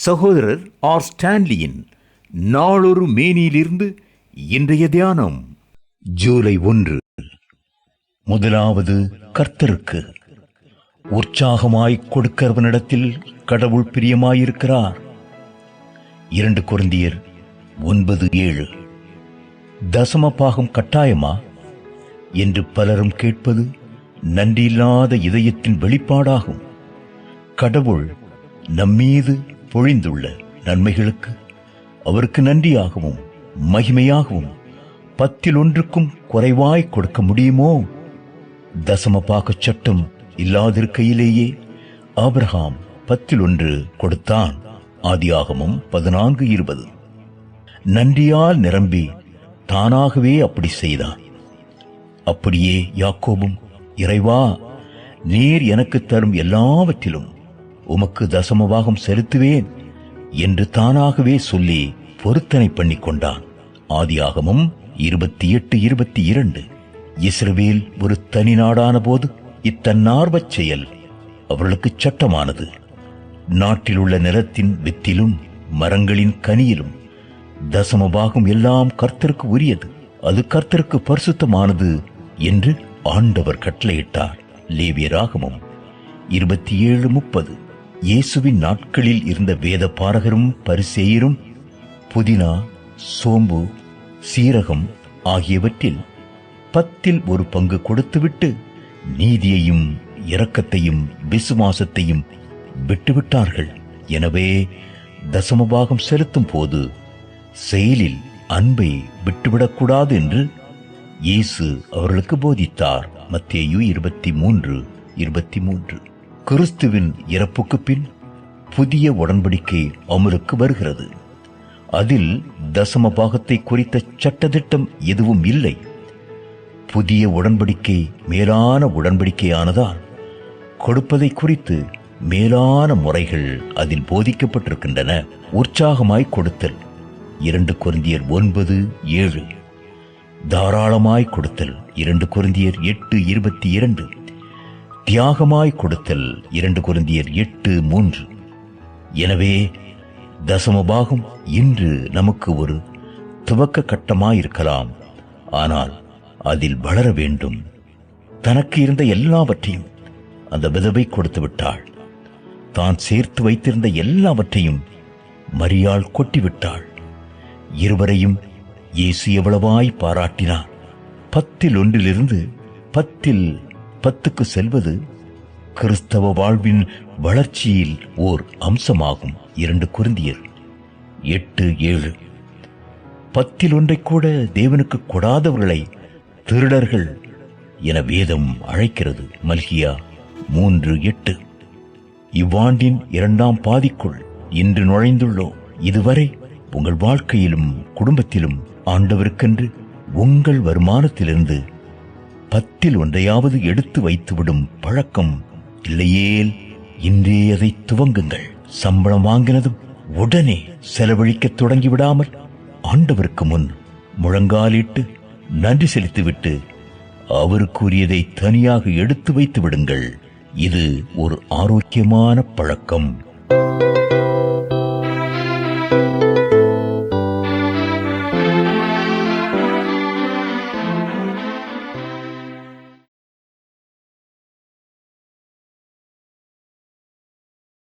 சகோதரர் ஆர் ஸ்டான்லியின் நாளொரு மேனியிலிருந்து இன்றைய தியானம். ஜூலை ஒன்று. முதலாவது கர்த்தருக்கு உற்சாகமாய் கொடுக்கிறவனிடத்தில் கடவுள் பிரியமாயிருக்கிறார். இரண்டு குருந்தியர் ஒன்பது ஏழு. தசம பாகம் கட்டாயமா? என்று பலரும் கேட்பது நன்றியில்லாத இதயத்தின் வெளிப்பாடாகும். கடவுள் நம்மீது பொழிந்துள்ள நன்மைகளுக்கு அவருக்கு நன்றியாகவும் மகிமையாகவும் பத்தில் ஒன்றுக்கும் குறைவாய் கொடுக்க முடியுமோ? தசம தசமபாக சட்டம் இல்லாதிருக்கையிலேயே ஆபிரகாம் பத்தில் ஒன்று கொடுத்தான். ஆதியாகமும் பதினான்கு இருபது. நன்றியால் நிரம்பி தானாகவே அப்படி செய்தான். அப்படியே யாக்கோபும் இறைவா நீர் எனக்கு தரும் எல்லாவற்றிலும் உமக்கு தசமபாகம் செலுத்துவேன் என்று தானாகவே சொல்லி பொருத்தனை பண்ணி கொண்டான் ஆதியாகமும் இருபத்தி எட்டு இருபத்தி இரண்டு இஸ்ரவேல் ஒரு தனி நாடான போது இத்தன்னார்வச் செயல் அவர்களுக்கு சட்டமானது. நாட்டில் உள்ள நிலத்தின் வித்திலும் மரங்களின் கனியிலும் தசமபாகம் எல்லாம் கர்த்தருக்கு உரியது. அது கர்த்தருக்கு பரிசுத்தமானது என்று ஆண்டவர் கட்டளையிட்டார். லேவியராகமும் இருபத்தி ஏழு முப்பது. இயேசுவின் நாட்களில் இருந்த வேத பாரகரும் பரிசேயரும் புதினா சோம்பு சீரகம் ஆகியவற்றில் பத்தில் ஒரு பங்கு கொடுத்துவிட்டு நீதியையும் இரக்கத்தையும் விசுவாசத்தையும் விட்டுவிட்டார்கள். எனவே தசமபாகம் செலுத்தும் போது செயலில் அன்பை விட்டுவிடக்கூடாது என்று இயேசு அவர்களுக்கு போதித்தார். மத்தியு இருபத்தி மூன்று இருபத்தி மூன்று. கிறிஸ்துவின் இறப்புக்கு பின் புதிய உடன்படிக்கை அமலுக்கு வருகிறது. அதில் தசம பாகத்தை குறித்த சட்டதிட்டம் எதுவும் இல்லை. புதிய உடன்படிக்கை மேலான உடன்படிக்கையானதால் கொடுப்பதை குறித்து மேலான முறைகள் அதில் போதிக்கப்பட்டிருக்கின்றன. உற்சாகமாய் கொடுத்தல். இரண்டு குருந்தியர் ஒன்பது ஏழு. தாராளமாய் கொடுத்தல். இரண்டு குருந்தியர் எட்டு இருபத்தி இரண்டு. தியாகமாய் கொடுத்தல் இரண்டு குருந்தியர் எட்டு மூன்று. எனவே தசமபாகம் இன்று நமக்கு ஒரு துவக்க கட்டமாயிருக்கலாம். ஆனால் அதில் வளர வேண்டும். தனக்கு இருந்த எல்லாவற்றையும் அந்த விதவை கொடுத்து விட்டாள். தான் சேர்த்து வைத்திருந்த எல்லாவற்றையும் மரியாள் கொட்டிவிட்டாள் இருவரையும் இயேசு எவ்வளவாய் பாராட்டினார் பத்தில் ஒன்றிலிருந்து பத்தில் பத்துக்கு செல்வது கிறிஸ்தவ வாழ்வின் வளர்ச்சியில் ஓர் அம்சமாகும். இரண்டு குருந்தியர் எட்டு ஏழு. பத்தில் ஒன்றை கூட தேவனுக்கு கொடாதவர்களை திருடர்கள் என வேதம் அழைக்கிறது. மல்கியா மூன்று எட்டு. இவ்வாண்டின் இரண்டாம் பாதிக்குள் இன்று நுழைந்துள்ளோம் இதுவரை உங்கள் வாழ்க்கையிலும் குடும்பத்திலும் ஆண்டவருக்கென்று உங்கள் வருமானத்திலிருந்து பத்தில் ஒன்றையாவது எடுத்து வைத்துவிடும் பழக்கம் இல்லையேல் இன்றே அதை துவங்குங்கள். சம்பளம் வாங்கினதும் உடனே செலவழிக்கத் தொடங்கிவிடாமல் ஆண்டவருக்கு முன் முழங்காலிட்டு நன்றி செலுத்திவிட்டு அவருக்குரியதை தனியாக எடுத்து வைத்து விடுங்கள் இது ஒரு ஆரோக்கியமான பழக்கம்.